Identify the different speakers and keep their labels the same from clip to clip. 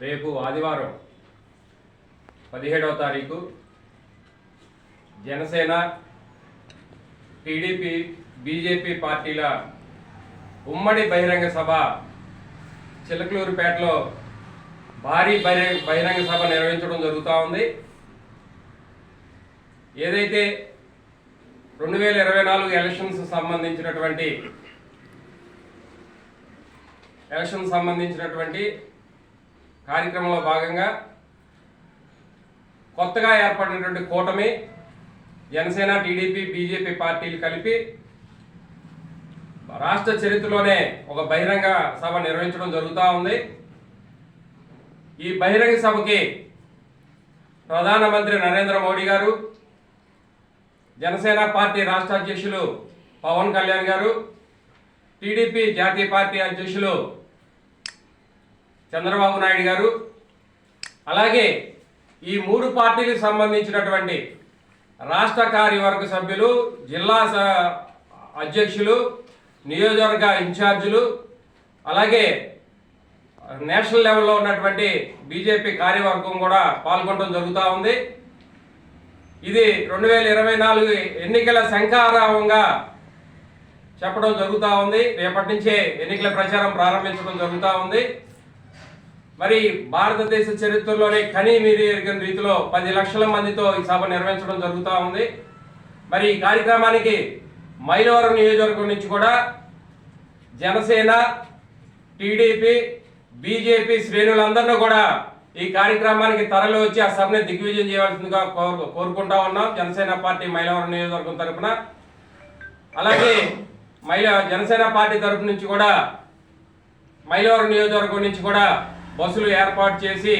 Speaker 1: రేపు ఆదివారం పదిహేడవ తారీఖు జనసేన టీడీపీ బీజేపీ పార్టీల ఉమ్మడి బహిరంగ సభ చిలకలూరుపేటలో భారీ బహిరంగ బహిరంగ సభ నిర్వహించడం జరుగుతూ ఉంది. ఏదైతే రెండు వేల ఇరవై నాలుగు ఎలక్షన్స్ సంబంధించినటువంటి ఎలక్షన్ సంబంధించినటువంటి కార్యక్రమంలో భాగంగా కొత్తగా ఏర్పడినటువంటి కూటమి జనసేన టీడీపీ బీజేపీ పార్టీలు కలిపి రాష్ట్ర చరిత్రలోనే ఒక బహిరంగ సభ నిర్వహించడం జరుగుతూ ఉంది. ఈ బహిరంగ సభకి ప్రధానమంత్రి నరేంద్ర మోడీ గారు జనసేన పార్టీ రాష్ట్ర అధ్యక్షులు పవన్ కళ్యాణ్ గారు టీడీపీ జాతీయ పార్టీ అధ్యక్షులు చంద్రబాబు నాయుడు గారు. అలాగే ఈ మూడు పార్టీలకు సంబంధించినటువంటి రాష్ట్ర కార్యవర్గ సభ్యులు జిల్లా స- అధ్యక్షులు నియోజకవర్గ ఇన్ఛార్జీలు అలాగే నేషనల్ లెవెల్లో ఉన్నటువంటి బీజేపీ కార్యవర్గం కూడా పాల్గొనడం జరుగుతూ ఉంది. ఇది రెండు వేల ఇరవై నాలుగు ఎన్నికల శంఖారావంగా చెప్పడం జరుగుతూ ఉంది. రేపటి నుంచే ఎన్నికల ప్రచారం ప్రారంభించడం జరుగుతూ ఉంది. మరి భారతదేశ చరిత్రలోనే కనీ మీరు ఎరిగిన రీతిలో పది లక్షల మందితో ఈ సభ నిర్వహించడం జరుగుతూ ఉంది. మరి ఈ కార్యక్రమానికి మైలవరం నియోజకవర్గం నుంచి కూడా జనసేన టీడీపీ బీజేపీ శ్రేణులందరినీ కూడా ఈ కార్యక్రమానికి తరలి వచ్చి ఆ సభని దిగ్విజయం చేయవలసిందిగా కోరు కోరుకుంటా ఉన్నాం జనసేన పార్టీ మైలవరం నియోజకవర్గం తరపున. అలాగే మహిళ జనసేన పార్టీ తరపు నుంచి కూడా మైలవరం నియోజకవర్గం నుంచి కూడా బస్సులు ఏర్పాటు చేసి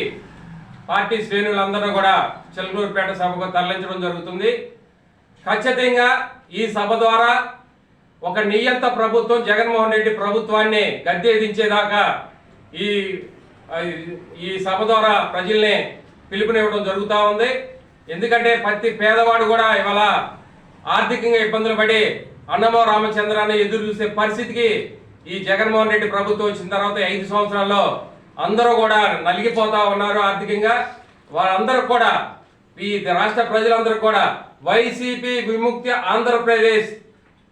Speaker 1: పార్టీ శ్రేణులందరూ కూడా చిలకలూరుపేట సభకు తరలించడం జరుగుతుంది. ఖచ్చితంగా ఈ సభ ద్వారా ఒక నియంత ప్రభుత్వం జగన్మోహన్ రెడ్డి ప్రభుత్వాన్ని గద్దెదించేదాకా ఈ ఈ సభ ద్వారా ప్రజల్ని పిలుపునివ్వడం జరుగుతూ ఉంది. ఎందుకంటే ప్రతి పేదవాడు కూడా ఇవాళ ఆర్థికంగా ఇబ్బందులు పడి అన్నమో రామచంద్రాన్ని ఎదురు చూసే పరిస్థితికి ఈ జగన్మోహన్ రెడ్డి ప్రభుత్వం వచ్చిన తర్వాత ఐదు సంవత్సరాల్లో అందరూ కూడా నలిగిపోతా ఉన్నారు ఆర్థికంగా. వారందరూ కూడా ఈ రాష్ట్ర ప్రజలందరూ కూడా వైసీపీ విముక్తి ఆంధ్రప్రదేశ్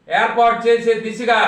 Speaker 1: ఏర్పాటు చేసే దిశగా